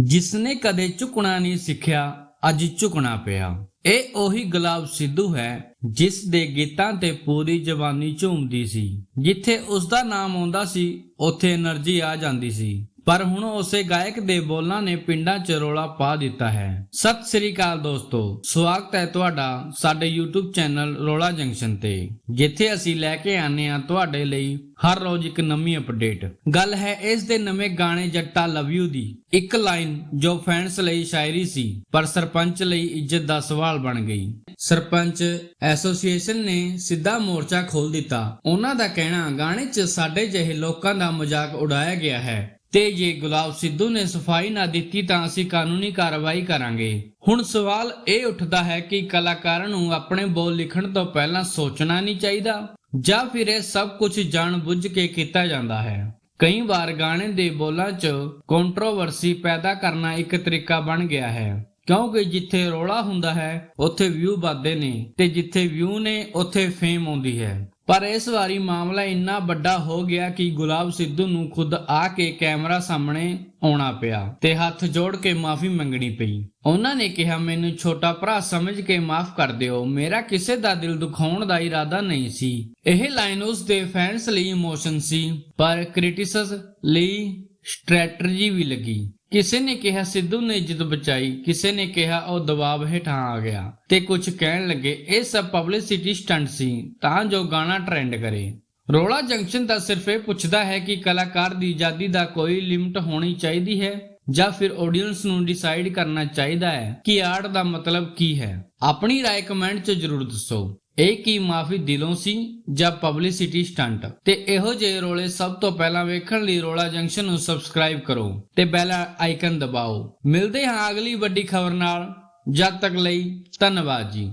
ਜਿਸਨੇ ਕਦੇ ਝੁਕਣਾ ਨਹੀਂ ਸਿੱਖਿਆ, ਅੱਜ ਝੁਕਣਾ ਪਿਆ। ਇਹ ਉਹੀ ਗੁਲਾਬ ਸਿੱਧੂ ਹੈ, ਜਿਸ ਦੇ ਗੀਤਾਂ ਤੇ ਪੂਰੀ ਜਵਾਨੀ ਝੂਮਦੀ ਸੀ। ਜਿੱਥੇ ਉਸ ਦਾ ਨਾਮ ਆਉਂਦਾ ਸੀ, ਉੱਥੇ એનર્ਜੀ ਆ ਜਾਂਦੀ ਸੀ। ਪਰ ਹੁਣ ਉਸੇ ਗਾਇਕ ਦੇ ਬੋਲਾਂ ਨੇ ਪਿੰਡਾਂ 'ਚ ਰੋਲਾ ਪਾ ਦਿੱਤਾ ਹੈ। ਸਤਿ ਸ੍ਰੀ ਅਕਾਲ ਦੋਸਤੋ, ਸਵਾਗਤ ਹੈ ਤੁਹਾਡਾ ਸਾਡੇ YouTube ਚੈਨਲ ਰੋਲਾ ਜੰਕਸ਼ਨ ਤੇ, ਜਿੱਥੇ ਅਸੀਂ ਲੈ ਕੇ ਆਨੇ ਆ ਤੁਹਾਡੇ ਲਈ ਹਰ ਰੋਜ਼ ਇੱਕ ਨਵੀਂ ਅਪਡੇਟ ਗੱਲ ਹੈ ਇਸ ਦੇ ਨਵੇਂ ਗਾਣੇ ਜੱਟਾ ਲਵ ਯੂ ਦੀ, ਇੱਕ ਲਾਈਨ ਜੋ ਫੈਨਸ ਲਈ ਸ਼ਾਇਰੀ ਸੀ, ਪਰ ਸਰਪੰਚ ਲਈ ਇੱਜ਼ਤ ਦਾ ਸਵਾਲ ਬਣ ਗਈ। ਸਰਪੰਚ ਐਸੋਸੀਏਸ਼ਨ ਨੇ ਸਿੱਧਾ ਮੋਰਚਾ ਖੋਲ ਦਿੱਤਾ। ਉਹਨਾਂ ਦਾ ਕਹਿਣਾ, ਗਾਣੇ 'ਚ ਸਾਡੇ ਜਿਹੇ ਲੋਕਾਂ ਦਾ ਮਜ਼ਾਕ ਉਡਾਇਆ ਗਿਆ ਹੈ। ਤੇ ਜੇ ਗੁਲਾਬ ਸਿੱਧੂ ਨੇ ਸਫ਼ਾਈ ਨਾ ਦਿੱਤੀ ਤਾਂ ਅਸੀਂ ਕਾਨੂੰਨੀ ਕਾਰਵਾਈ ਕਰਾਂਗੇ। ਹੁਣ ਸਵਾਲ ਇਹ ਉੱਠਦਾ ਹੈ ਕਿ ਕਲਾਕਾਰਾਂ ਨੂੰ ਆਪਣੇ ਬੋਲ ਲਿਖਣ ਤੋਂ ਪਹਿਲਾਂ ਸੋਚਣਾ ਨਹੀਂ ਚਾਹੀਦਾ, ਜਾਂ ਫਿਰ ਇਹ ਸਭ ਕੁਝ ਜਾਣ ਬੁੱਝ ਕੇ ਕੀਤਾ ਜਾਂਦਾ ਹੈ। ਕਈ ਵਾਰ ਗਾਣੇ ਦੇ ਬੋਲਾਂ 'ਚ ਕੰਟਰੋਵਰਸੀ ਪੈਦਾ ਕਰਨਾ ਇੱਕ ਤਰੀਕਾ ਬਣ ਗਿਆ ਹੈ, ਕਿਉਂਕਿ ਜਿੱਥੇ ਰੋਲਾ ਹੁੰਦਾ ਹੈ, ਉੱਥੇ ਵਿਊ ਵੱਧਦੇ ਨੇ ਤੇ ਜਿੱਥੇ ਵਿਊ ਨੇ, ਉੱਥੇ ਫੇਮ ਆਉਂਦੀ ਹੈ। ਪਰ ਇਸ ਵਾਰੀ ਮਾਮਲਾ ਇੰਨਾ ਵੱਡਾ ਹੋ ਗਿਆ ਕਿ ਗੁਲਾਬ ਸਿੱਧੂ ਨੂੰ ਖੁਦ ਆ ਕੇ ਕੈਮਰਾ ਸਾਹਮਣੇ ਆਉਣਾ ਪਿਆ ਤੇ ਹੱਥ ਜੋੜ ਕੇ ਮਾਫੀ ਮੰਗਣੀ ਪਈ। ਉਹਨਾਂ ਨੇ ਕਿਹਾ, ਮੈਨੂੰ ਛੋਟਾ ਭਰਾ ਸਮਝ ਕੇ ਮਾਫ ਕਰ ਦਿਓ। ਮੇਰਾ ਕਿਸੇ ਦਾ ਦਿਲ ਦੁਖਾਉਣ ਦਾ ਇਰਾਦਾ ਨਹੀਂ ਸੀ। ਇਹ ਲਾਈਨ ਉਸ ਦੇ ਫੈਨਸ ਲਈ ਇਮੋਸ਼ਨ ਸੀ, ਪਰ ਕ੍ਰਿਟਿਸਸ ਲਈ ਸਟ੍ਰੈਟਜੀ ਵੀ ਲੱਗੀ। ਕਿਸੇ ਨੇ ਕਿਹਾ, ਸਿੱਧੂ ਨੇ ਜਿੱਦ ਬਚਾਈ, ਕਿਸੇ ਨੇ ਕਿਹਾ ਉਹ ਦਬਾਅ ਹੇਠਾਂ ਆ ਗਿਆ ਤੇ ਕੁਝ ਕਹਿਣ ਲੱਗੇ, ਇਹ ਸਭ ਪਬਲਿਸਿਟੀ ਸਟੰਟ ਸੀ, ਤਾਂ ਜੋ ਗਾਣਾ ਟ੍ਰੈਂਡ ਕਰੇ। ਰੋਲਾ ਜੰਕਸ਼ਨ ਤਾਂ ਸਿਰਫ ਇਹ ਪੁੱਛਦਾ ਹੈ ਕਿ ਕਲਾਕਾਰ ਦੀ ਆਜ਼ਾਦੀ ਦਾ ਕੋਈ ਲਿਮਟ ਹੋਣੀ ਚਾਹੀਦੀ ਹੈ, ਜਾਂ ਫਿਰ ਆਡੀਅנס ਨੂੰ ਡਿਸਾਈਡ ਕਰਨਾ ਚਾਹੀਦਾ ਹੈ ਕਿ ਆਰਟ ਦਾ ਮਤਲਬ ਕੀ ਹੈ। ਆਪਣੀ ਰਾਏ ਕਮੈਂਟ 'ਚ ਜ਼ਰੂਰ ਦੱਸੋ। ਇਹ ਕੀ ਮਾਫੀ ਦਿਲੋਂ ਸੀ ਜਾਂ ਪਬਲਿਸਿਟੀ ਸਟੰਟ ਤੇ ਇਹੋ ਜਿਹੇ ਰੋਲੇ ਸਭ ਤੋਂ ਪਹਿਲਾਂ ਵੇਖਣ ਲਈ ਰੋਲਾ ਜੰਕਸ਼ਨ ਨੂੰ ਸਬਸਕ੍ਰਾਈਬ ਕਰੋ ਤੇ ਬੈਲ ਆਈਕਨ ਦਬਾਓ। ਮਿਲਦੇ ਹਾਂ ਅਗਲੀ ਵੱਡੀ ਖਬਰ ਨਾਲ। ਜਦ ਤੱਕ ਲਈ ਧੰਨਵਾਦ ਜੀ।